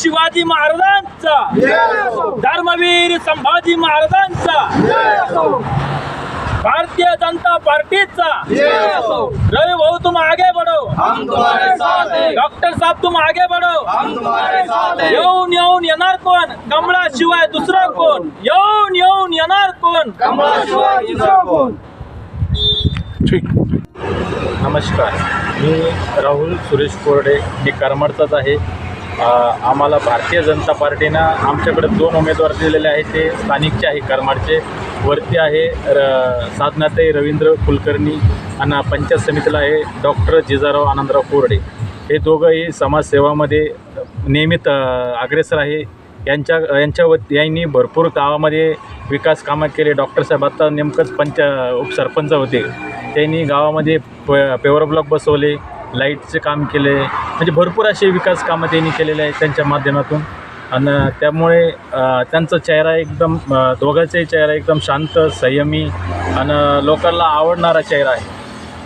शिवाजी महाराजांचा. धर्मवीर संभाजी महाराजांचा. भारतीय जनता पार्टीचा. रवि भाऊ तुम आगे बढ़ो. हम तुम्हारे साथ हैं. डॉक्टर साहब तुम आगे बढ़ो. हम तुम्हारे साथ हैं. येऊन येऊन येणार कोण? कमळा शिवाय दुसरा कोण? येऊन येऊन येणार कोण? कोण? नमस्कार. मी राहुल सुरेश कोरडे मी करमडचाच आहे. आम्हाला भारतीय जनता पार्टीनं आमच्याकडे दोन उमेदवार दिलेले आहेत ते स्थानिकचे आहे करमाडचे. वरती आहे र साधनाताई रवींद्र कुलकर्णी आणि पंचायत समितीला आहे डॉक्टर जिजाराव आनंदराव कोरडे. हे दोघंही समाजसेवामध्ये नियमित अग्रेसर आहे. यांच्या यांच्या वत यांनी भरपूर गावामध्ये विकास कामं केले. डॉक्टर साहेब आता नेमकंच पंच उपसरपंच होते. त्यांनी गावामध्ये प पेवर ब्लॉक बसवले. लाईटचे काम केले म्हणजे भरपूर असे विकास कामं त्यांनी केलेले आहेत त्यांच्या माध्यमातून. आणि त्यामुळे त्यांचा चेहरा एकदम दोघांचाही चेहरा एकदम शांत संयमी आणि लोकांना आवडणारा चेहरा आहे.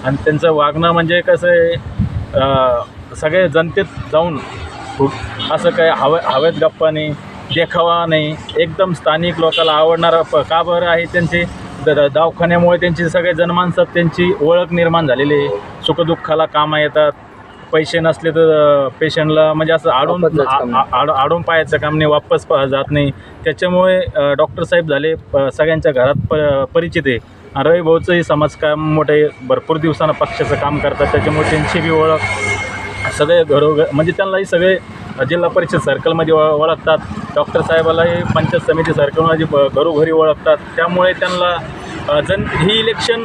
आणि त्यांचं वागणं म्हणजे कसं आहे सगळे जनतेत जाऊन खूप असं काय हवे हवेत गप्पा नाही देखावा नाही एकदम स्थानिक लोकांना आवडणारा प का बरं आहे त्यांचे? द द- दवाखान्यामुळे त्यांची सगळे जनमानसात त्यांची ओळख निर्माण झालेली आहे. सुखदुःखाला कामं येतात. पैसे नसले तर पेशंटला म्हणजे असं आडून आड- आडून पाहायचं काम नाही वापस पा जात नाही. त्याच्यामुळे डॉक्टर साहेब झाले सगळ्यांच्या घरात प परिचित आहे. रवी भाऊचंही समाजकाम मोठे भरपूर दिवसानं पक्षाचं काम करतात. त्याच्यामुळे त्यांची बी ओळख सगळे घरोघर म्हणजे त्यांनाही सगळे जिल्हा परिषद सर्कलमध्ये ओळ ओळखतात. डॉक्टर साहेबालाही पंचायत समिती सर्कलमध्ये घरोघरी ओळखतात. त्यामुळे त्यांना जन ही इलेक्शन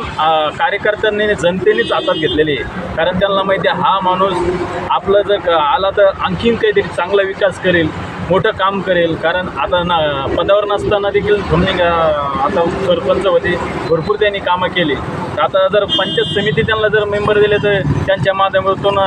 कार्यकर्त्यांनी जनतेनेच हातात घेतलेली आहे. कारण त्यांना माहिती आहे हा माणूस आपलं जर आला तर आणखीन काहीतरी चांगला विकास करेल मोठं काम करेल. कारण आता ना पदावर नसताना देखील तुम्ही आता सरपंच होते भरपूर त्यांनी कामं केली. आता जर पंचायत समिती त्यांना जर मेंबर दिले तर त्यांच्या माध्यमातून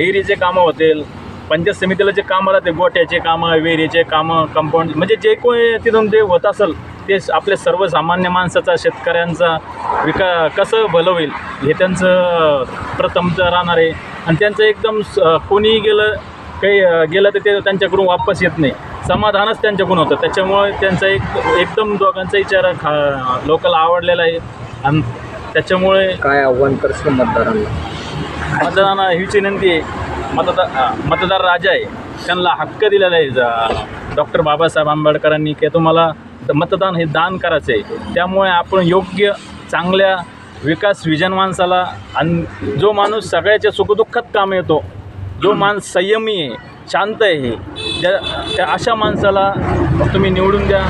एरीचे कामं होतील. पंचायत समितीला जे कामं राहते गोट्याचे कामं विहिरीचे कामं कंपाऊंड म्हणजे जे कोणी तिथून जे होत असेल ते आपल्या सर्वसामान्य माणसाचा शेतकऱ्यांचा विका कसं भलं होईल हे त्यांचं प्रथमचं राहणार आहे. आणि त्यांचं एकदम कोणीही गेलं काही गेलं तर ते त्यांच्याकडून वापस येत नाही. समाधानच त्यांच्याकडून होतं. त्याच्यामुळे त्यांचा एक एकदम दोघांचा विचार खा लोकांना आवडलेला आहे. आणि त्याच्यामुळे काय आव्हान करशील मतदारांना? मतदान हीच विनंती आहे. मतदार मतदार राजा आहे. त्यांना हक्क दिलेला आहे. डॉक्टर बाबासाहेब आंबेडकरांनी की तुम्हाला मतदान हे दान करायचं आहे. त्यामुळे आपण योग्य चांगल्या विकास विजन माणसाला आणि जो माणूस सगळ्याच्या सुखदुःखात काम येतो जो माणूस संयमी आहे शांत आहे त्या त्या अशा माणसाला तुम्ही निवडून द्या.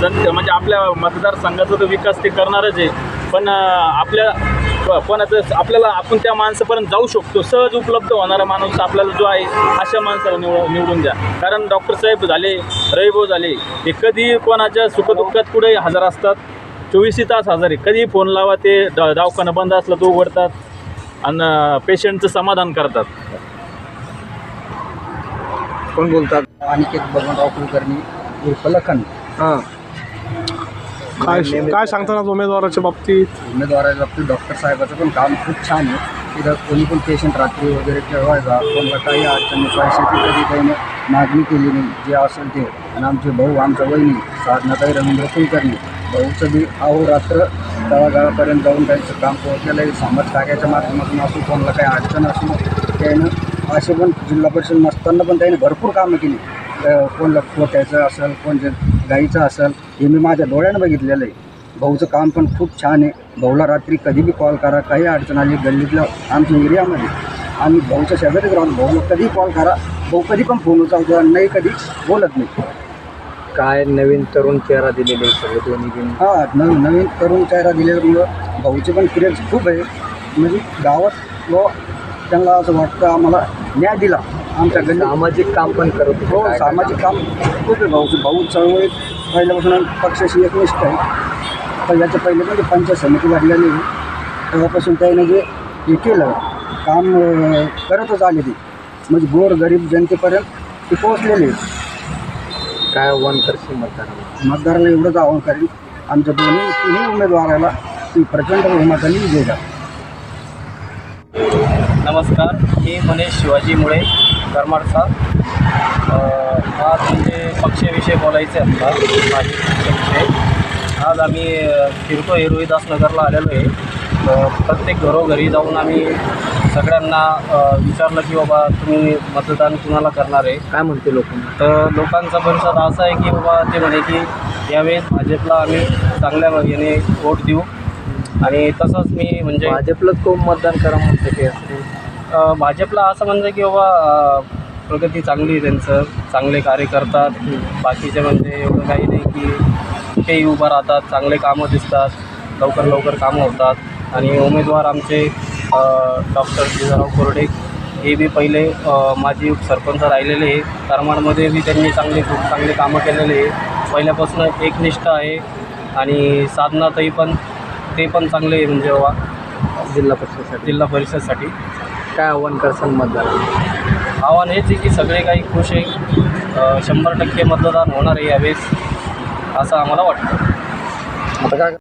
जन म्हणजे आपल्या मतदारसंघाचा तर विकास ते करणारच आहे. पण आपल्या प- कोणाचं आपल्याला आपण त्या माणसापर्यंत जाऊ शकतो. सहज उपलब्ध होणारा माणूस आपल्याला जो आहे अशा माणसाला निवड निवडून द्या. कारण डॉक्टर साहेब झाले रविभाऊ झाले हे कधी कोणाच्या सुखदुःखात कुठे हजर असतात. चोवीसही तास हजर आहे. कधीही फोन लावा ते द दवाखाना बंद असला तो उघडतात आणि पेशंटचं समाधान करतात. कोण बोलतात? अनिकेत बबनराव कुलकर्णी उर्फ लखन हां. काय काय सांगतात उमेदवाराच्या बाबतीत? उमेदवाराच्या बाबतीत डॉक्टर साहेबाचं पण काम खूप छान आहे. तिथं कोणी पण पेशंट रात्री वगैरे ठेवायचा कोणाला काही अडचणी पैशाची कधी काही मागणी केली नाही. जे असेल ते. आणि आमचे भाऊ आमच्या बहिणी साधनाताई रवींद्र कुलकर्णी. भाऊचं बी अहोरात्र तळागाळापर्यंत जाऊन त्यांचं काम पोहोचलेलं आहे. समाज कार्याच्या माध्यमातून असो कोणाला काही अडचण असो त्यानं असे पण जिल्हा परिषद नसताना पण त्याने भरपूर कामं केली. कोण लक्ष पोट्याचं असेल कोण जे गाईचं असेल हे मी माझ्या डोळ्यानं बघितलेलं आहे. भाऊचं काम पण खूप छान आहे. भाऊला रात्री कधी बी कॉल करा काही अडचण आली गल्लीतल्या आमच्या एरियामध्ये आम्ही भाऊच्या शेजारीच राहून भाऊला कधी कॉल करा भाऊ कधी पण फोन उचलतो नाही कधी बोलत नाही. काय नवीन तरुण चेहरा दिलेले सगळे दोन्ही हां नवीन नवीन तरुण चेहरा दिल्यामुळं भाऊचे पण क्रेज खूप आहे. म्हणजे गावात व त्यांना असं वाटतं आम्हाला न्याय दिला. आमच्या गल्ली सामाजिक काम पण करत होते. हो सामाजिक काम खूप आहे भाऊचं भाऊ चळवळीत पहिल्यापासून पक्षाशी एकनिष्ठ आहे. तर याच्या पहिले म्हणजे पंचायत समिती आहे. तेव्हापासून त्याने जे हे केलं काम करतच आले ते म्हणजे गोर गरीब जनतेपर्यंत ते पोहोचलेले. काय आव्हान करशील मतदारांना मतदाराला एवढंच आवाहन करेल आमच्या दोन्ही तिन्ही उमेदवाराला ती प्रचंड बहुमताने विजय नमस्कार. मी मनीष शिवाजी मुळे. करमाडचा आज म्हणजे पक्षाविषयी बोलायचे आहे आमचा माझे पक्षाविषयी. आज आम्ही फिरतो आहे रोहिदासनगरला आलेलो आहे. तर प्रत्येक घरोघरी जाऊन आम्ही सगळ्यांना विचारलं की बाबा तुम्ही मतदान कुणाला करणार आहे? काय म्हणते लोकांना? तर लोकांचा परिषद असा आहे की बाबा ते म्हणे की यावेळेस भाजपला आम्ही चांगल्या याने वोट देऊ. आणि तसंच मी म्हणजे भाजपलाच कोण मतदान करा म्हणते ते भाजपला असं म्हणजे की बाबा प्रगती चांगली आहे त्यांचं चांगले कार्य करतात. बाकीचे म्हणजे एवढं काही नाही की तेही उभं राहतात चांगले कामं दिसतात लवकर लवकर कामं होतात. आणि उमेदवार आमचे डॉक्टर जिजाराव कोरडे हे बी पहिले माजी सरपंच राहिलेले आहे. करमाडमध्ये बी त्यांनी चांगले खूप चांगले कामं केलेले आहे. पहिल्यापासून एकनिष्ठ आहे. आणि साधनातही पण ते पण चांगले आहे म्हणजे बाबा जिल्हा परिषदसाठी. जिल्हा परिषदसाठी. काय आव्हान करसान मतदारांना आव्हान हेच आहे की सगळे काही खुश आहे. शंभर टक्के मतदान होणार आहे यावेळेस असं आम्हाला वाटतं. आता काय